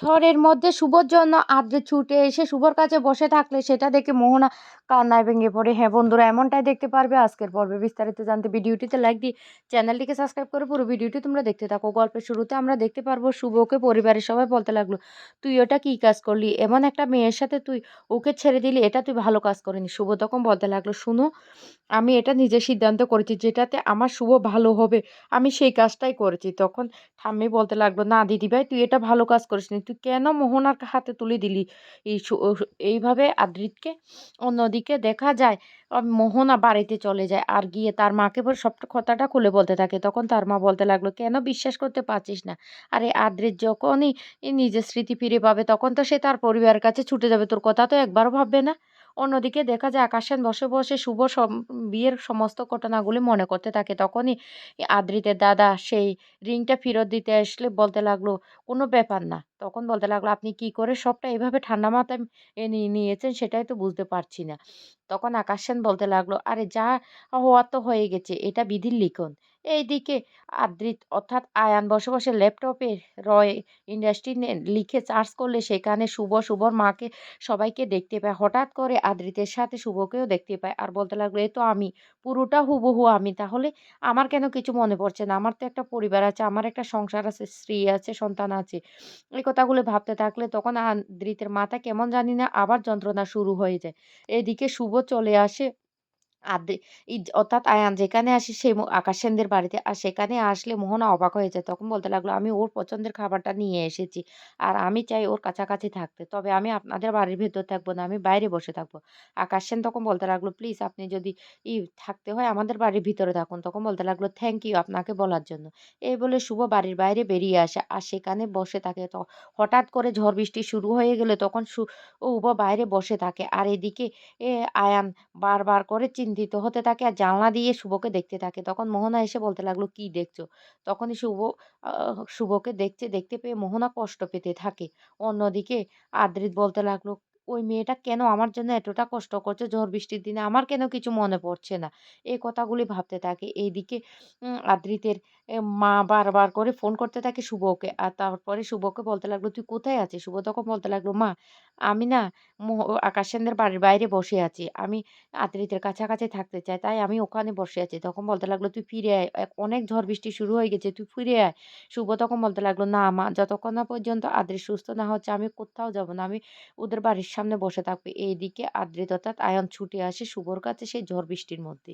ঝড়ের মধ্যে শুভর জন্য আদ্রে ছুটে এসে শুভর কাছে বসে থাকলে সেটা দেখে মোহনা কান্নায় ভেঙে পড়ে। হ্যাঁ বন্ধুরা, এমনটাই দেখতে পারবে আজকের পর্বে। বিস্তারিত জানতে ভিডিওটিতে লাইক দিয়ে চ্যানেলটিকে সাবস্ক্রাইব করে পুরো ভিডিওটি তোমরা দেখতে থাকো। গল্পের শুরুতে আমরা দেখতে পারব শুভকে পরিবারের সবাই বলতে লাগল, তুই ওটা কী কাজ করলি? এমন একটা মেয়ের সাথে তুই ওকে ছেড়ে দিলি, এটা তুই ভালো কাজ করিনি। শুভ তখন বলতে লাগল, শুনো, আমি এটা নিজের সিদ্ধান্ত করেছি যেটাতে আমার শুভ ভালো হবে, আমি সেই কাজটাই করেছি। তখন ঠাম্মি বলতে লাগল, না দিদিভাই, তুই এটা ভালো কাজ করিসনি। তুই কেন মোহনার হাতে তুলে দিলি? এই এইভাবে আদৃতকে অন্যদিকে দেখা যায়। মোহনা বাড়িতে চলে যায় আর গিয়ে তার মাকে বলে, সব কথাটা খুলে বলতে থাকে। তখন তার মা বলতে লাগল, কেন বিশ্বাস করতে পারছিস না? আরে আদ্রিত যখনই নিজের স্মৃতি ফিরে পাবে, তখন তো সে তার পরিবারের কাছে ছুটে যাবে। তোর কথা তো একবারও ভাববে না? অন্যদিকে দেখা যায় আকাশেন বসে বসে শুভ বিয়ের সমস্ত ঘটনাগুলি মনে করতে থাকে। তখনই আদ্রিতের দাদা সেই রিংটা ফেরত দিতে আসলে বলতে লাগল, কোনো ব্যাপার না। তখন বলতে লাগল, আপনি কি করে সবটা এভাবে ঠান্ডা মাথায় নিয়ে নিয়েছেন সেটাই তো বুঝতে পারছি না। তখন আকাশ সেন বলতে লাগল, আরে যা হওয়ার তো হয়ে গেছে, এটা বিধির লিখন। এইদিকে আদ্রিত অর্থাৎ আয়ান বসে বসে ল্যাপটপে রয় ইন্ডাস্ট্রি লিখে চার্জ করলে সেখানে শুভ, শুভর মাকে সবাইকে দেখতে পায়। হঠাৎ করে আদ্রিতের সাথে শুভকেও দেখতে পায় আর বলতে লাগল, এ তো আমি, পুরোটা হুবহু আমি, তাহলে আমার কেন কিছু মনে পড়ছে না? আমার তো একটা পরিবার আছে, আমার একটা সংসার আছে, স্ত্রী আছে, সন্তান আছে। এই কথাগুলো ভাবতে থাকলে তখন আদ্রিতের মাথা কেমন জানি না আবার যন্ত্রণা শুরু হয়ে যায়। এদিকে শুভ চলে আসে। অর্থাৎ আয়ান যেখানে আসে সে আকাশ সেনদের বাড়িতে, আর সেখানে আসলে মোহনা অবাক হয়ে যায়। তখন বলতে লাগল, আমি ওর পছন্দের খাবারটা নিয়ে এসেছি, আর আমি চাই ওর কাছাকাছি থাকতে। তবে আমি আপনাদের বাড়ির ভেতর থাকব না, আমি বাইরে বসে থাকব। আকাশ সেন তখন বলতে লাগল, প্লিজ আপনি যদি ই থাকতে হয় আমাদের বাড়ির ভিতরে থাকুন। তখন বলতে লাগল, থ্যাংক ইউ আপনাকে বলার জন্য। এই বলে শুভ বাড়ির বাইরে বেরিয়ে আসে, আর সেখানে বসে থাকে। তো হঠাৎ করে ঝড় বৃষ্টি শুরু হয়ে গেলে তখন উব বাইরে বসে থাকে। আর এদিকে এ, আয়ান বারবার করে চিন্তিত হতে থাকে আর জানলা দিয়ে শুভকে দেখতে থাকে। তখন মোহনা এসে বলতে লাগল, কি দেখছ? তখনই শুভ শুভকে দেখছে দেখতে পেয়ে মোহনা কষ্ট পেতে থাকে। অন্যদিকে আদ্রিত বলতে লাগল, ওই মেয়েটা কেন আমার জন্য এতটা কষ্ট করছে? ঝড় বৃষ্টির দিনে আমার কেন কিছু মনে পড়ছে না? এই কথাগুলি ভাবতে থাকে। এইদিকে আদ্রিতের মা বারবার করে ফোন করতে থাকে শুভকে। আর তারপরে শুভকে বলতে লাগল, তুই কোথায় আছিস? শুভ তখন বলতে লাগল, মা আমি না আকাশ সেনদের বাড়ির বাইরে বসে আছি। আমি আদ্রিতের কাছাকাছি থাকতে চাই, তাই আমি ওখানে বসে আছি। তখন বলতে লাগল, তুই ফিরে আয়। অনেক ঝড় বৃষ্টি শুরু হয়ে গেছে, তুই ফিরে আয়। শুভ তখন বলতে লাগল, না মা, যতক্ষণ না পর্যন্ত আদ্রি সুস্থ না হচ্ছে, আমি কোথাও যাব না। আমি ওদের বাড়ির সামনে বসে থাকব। এইদিকে আদ্রিত অর্থাৎ আয়ন ছুটে আসে শুভর কাছে সেই ঝড় বৃষ্টির মধ্যে।